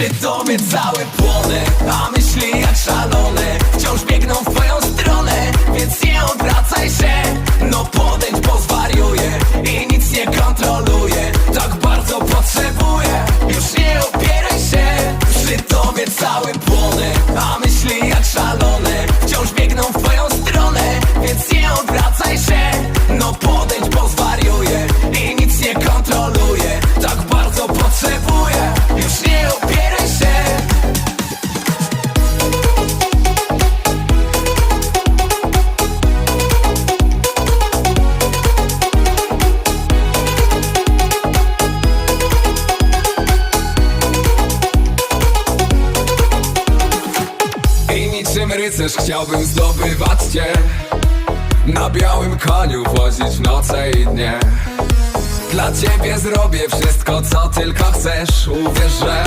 Przy tobie całe płonę A myśli jak szalone Wciąż biegną w twoją stronę? Więc nie odwracaj się No podejdź, bo zwariuję I nic nie kontroluję. Tak bardzo potrzebuję. Już nie opieraj się Przy tobie całe płonę A myśli niczym rycerz chciałbym zdobywać cię. Na białym koniu wozić w noce i dnie. Dla ciebie zrobię wszystko co tylko chcesz Uwierz, że